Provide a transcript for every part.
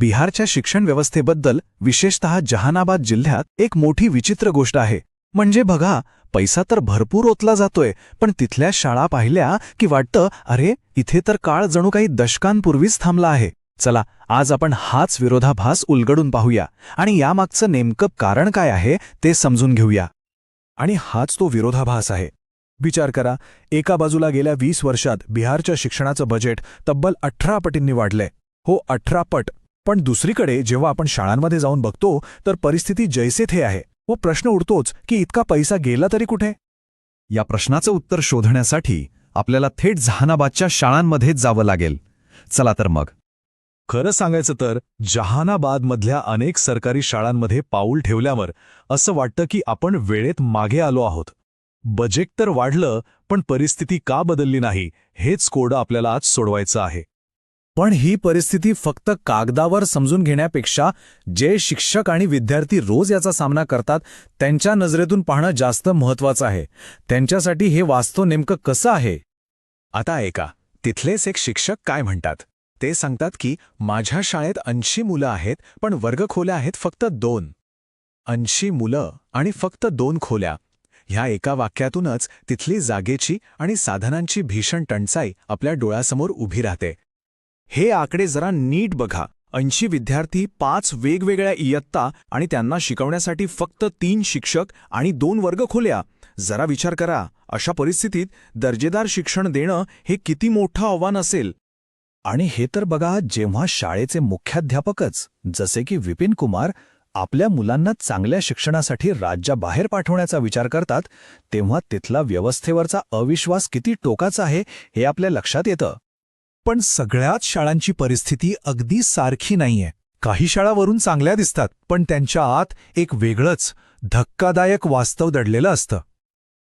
बिहारच्या शिक्षण व्यवस्थेबद्दल विशेषतः जहानाबाद जिल्ह्यात एक मोठी विचित्र गोष्ट आहे. म्हणजे बघा पैसा तर भरपूर ओतला जातोय पण तिथल्या शाळा पाहिल्या की वाटतं अरे इथे तर काळ जणू काही दशकांपूर्वीच थांबला आहे. चला आज आपण हाच विरोधाभास उलगडून पाहूया. आणि यामागचं नेमकं कारण काय आहे ते समजून घेऊया. आणि हाच तो विरोधाभास आहे. विचार करा एका बाजूला गेल्या वीस वर्षात बिहारच्या शिक्षणाचं बजेट तब्बल अठरा पटींनी वाढलंय. हो अठरा पट. पण दुसरीकडे जेव्हा आपण शाळांमध्ये जाऊन बघतो तर परिस्थिती जैसे थे आहे. व प्रश्न उडतोच की इतका पैसा गेला तरी कुठे? या प्रश्नाचं उत्तर शोधण्यासाठी आपल्याला थेट जहानाबादच्या शाळांमध्येच जावं लागेल. चला तर मग. खरं सांगायचं तर जहानाबादमधल्या अनेक सरकारी शाळांमध्ये पाऊल ठेवल्यावर असं वाटतं की आपण वेळेत मागे आलो आहोत. बजेट तर वाढलं पण परिस्थिती का बदलली नाही हेच कोडं आपल्याला आज सोडवायचं आहे. पण ही परिस्थिती फक्त कागदावर समजून घेण्यापेक्षा जे शिक्षक आणि विद्यार्थी रोज याचा सामना करतात त्यांच्या नजरेतून पाहणं जास्त महत्वाचं आहे. त्यांच्यासाठी हे वास्तव नेमकं कसं आहे? आता ऐका तिथलेच एक शिक्षक काय म्हणतात? ते सांगतात की माझ्या शाळेत ऐंशी मुलं आहेत पण वर्गखोल्या आहेत फक्त दोन. ऐंशी मुलं आणि फक्त दोन खोल्या. ह्या एका वाक्यातूनच तिथली जागेची आणि साधनांची भीषण टंचाई आपल्या डोळ्यासमोर उभी राहते. हे आकडे जरा नीट बघा. ऐंशी विद्यार्थी पाच वेगवेगळ्या इयत्ता आणि त्यांना शिकवण्यासाठी फक्त तीन शिक्षक आणि दोन वर्ग खोल्या. जरा विचार करा अशा परिस्थितीत दर्जेदार शिक्षण देणं हे किती मोठं आव्हान असेल? आणि हे तर बघा जेव्हा शाळेचे मुख्याध्यापकच जसे की विपिन कुमार आपल्या मुलांना चांगल्या शिक्षणासाठी राज्याबाहेर पाठवण्याचा विचार करतात तेव्हा तिथला व्यवस्थेवरचा अविश्वास किती टोकाचा आहे हे आपल्या लक्षात येतं. पण सगळ्याच शाळांची परिस्थिती अगदी सारखी नाहीये. काही शाळावरून चांगल्या दिसतात पण त्यांच्या आत एक वेगळंच धक्कादायक वास्तव दडलेलं असतं.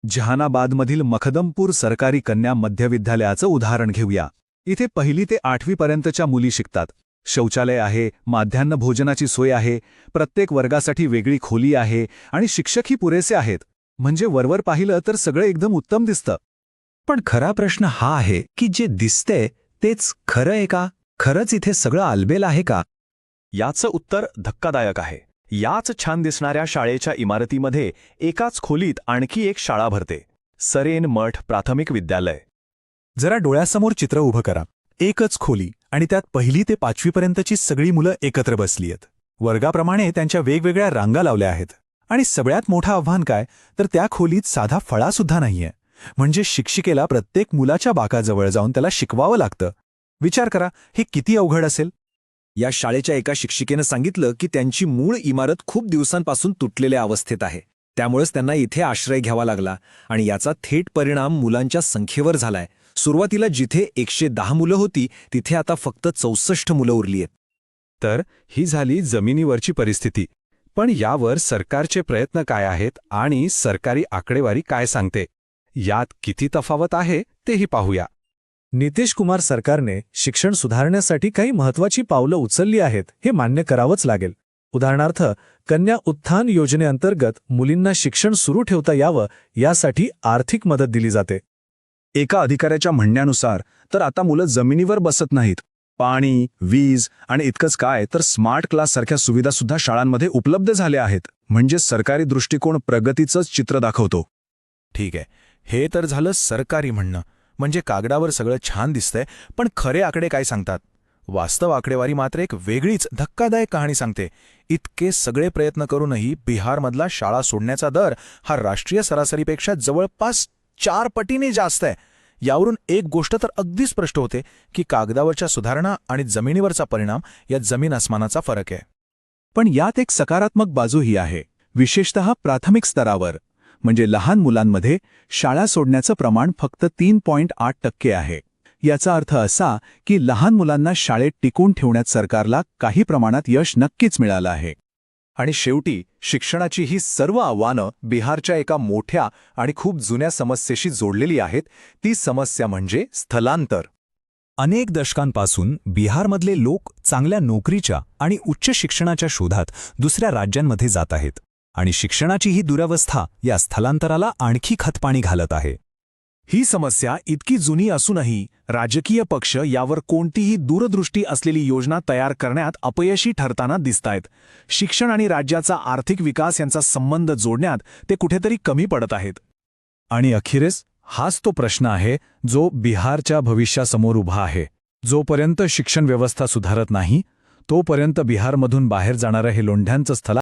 जहानाबादमधील मखदमपूर सरकारी कन्या मध्यविद्यालयाचं उदाहरण घेऊया. इथे पहिली ते आठवीपर्यंतच्या मुली शिकतात. शौचालय आहे माध्यान्ह भोजनाची सोय आहे प्रत्येक वर्गासाठी वेगळी खोली आहे आणि शिक्षकही पुरेसे आहेत. म्हणजे वरवर पाहिलं तर सगळं एकदम उत्तम दिसतं. पण खरा प्रश्न हा आहे की जे दिसतंय तेच खरं आहे का? खरंच इथे सगळं आलबेल आहे का? याचं उत्तर धक्कादायक आहे. याच छान दिसणाऱ्या शाळेच्या इमारतीमध्ये एकाच खोलीत आणखी एक शाळा भरते. सरेन मठ प्राथमिक विद्यालय. जरा डोळ्यासमोर चित्र उभं करा. एकच खोली आणि त्यात पहिली ते पाचवीपर्यंतची सगळी मुलं एकत्र बसली आहेत वर्गाप्रमाणे त्यांच्या वेगवेगळ्या रांगा लावल्या आहेत. आणि सगळ्यात मोठं आव्हान काय? तर त्या खोलीत साधा फळासुद्धा नाहीये. म्हणजे शिक्षिकेला प्रत्येक मुलाच्या बाकाजवळ जाऊन त्याला शिकवावं लागतं. विचार करा हे किती अवघड असेल? या शाळेच्या एका शिक्षिकेनं सांगितलं की त्यांची मूळ इमारत खूप दिवसांपासून तुटलेल्या अवस्थेत आहे. त्यामुळेच त्यांना इथे आश्रय घ्यावा लागला आणि याचा थेट परिणाम मुलांच्या संख्येवर झालाय. सुरुवातीला जिथे एकशे दहा मुलं होती तिथे आता फक्त चौसष्ट मुलं उरली आहेत. तर ही झाली जमिनीवरची परिस्थिती. पण यावर सरकारचे प्रयत्न काय आहेत आणि सरकारी आकडेवारी काय सांगते? यात किती तफावत आहे तेही पाहूया. नितीश कुमार सरकारने शिक्षण सुधारण्यासाठी काही महत्वाची पावलं उचलली आहेत हे मान्य करावंच लागेल. उदाहरणार्थ कन्या उत्थान योजनेअंतर्गत मुलींना शिक्षण सुरू ठेवता यावं यासाठी आर्थिक मदत दिली जाते. एका अधिकाऱ्याच्या म्हणण्यानुसार तर आता मुलं जमिनीवर बसत नाहीत. पाणी वीज आणि इतकंच काय तर स्मार्ट क्लास सारख्या सुविधासुद्धा शाळांमध्ये उपलब्ध झाल्या आहेत. म्हणजे सरकारी दृष्टिकोन प्रगतीचंच चित्र दाखवतो. ठीक आहे. हे तर झालं सरकारी म्हणणं. म्हणजे कागदावर सगळं छान दिसतंय पण खरे आकडे काय सांगतात? वास्तव आकडेवारी मात्र एक वेगळीच धक्कादायक कहाणी सांगते. इतके सगळे प्रयत्न करूनही बिहारमधला शाळा सोडण्याचा दर हा राष्ट्रीय सरासरीपेक्षा जवळपास चार पटीने जास्त आहे. यावरून एक गोष्ट तर अगदीच स्पष्ट होते की कागदावरच्या सुधारणा आणि जमिनीवरचा परिणाम यात जमीन आसमानाचा फरक आहे. पण यात एक सकारात्मक बाजूही आहे. विशेषतः प्राथमिक स्तरावर. म्हणजे लहान मुलांमध्ये शाळा सोडण्याचं प्रमाण फक्त तीन पॉईंट आठ टक्के आहे. याचा अर्थ असा की लहान मुलांना शाळेत टिकून ठेवण्यात सरकारला काही प्रमाणात यश नक्कीच मिळालं आहे. आणि शेवटी शिक्षणाची ही सर्व आव्हानं बिहारच्या एका मोठ्या आणि खूप जुन्या समस्येशी जोडलेली आहेत. ती समस्या म्हणजे स्थलांतर. अनेक दशकांपासून बिहारमधले लोक चांगल्या नोकरीच्या आणि उच्च शिक्षणाच्या शोधात दुसऱ्या राज्यांमध्ये जात आहेत. आणि शिक्षणाची ही दुरवस्था या स्थलांतराला आणखी खतपाणी घालत आहे. ही समस्या इतकी जुनी असूनही राजकीय पक्ष यावर कोणतीही दूरदृष्टी असलेली योजना तयार करण्यात अपयशी ठरताना दिसतायत. शिक्षण आणि राज्याचा आर्थिक विकास यांचा संबंध जोडण्यात ते कुठेतरी कमी पडत आहेत. आणि अखेरीस हाच तो प्रश्न आहे जो बिहारच्या भविष्यासमोर उभा आहे. जोपर्यंत शिक्षण व्यवस्था सुधारत नाही तोपर्यंत बिहारमधून बाहेर जाणारं हे लोंढ्यांचं स्थला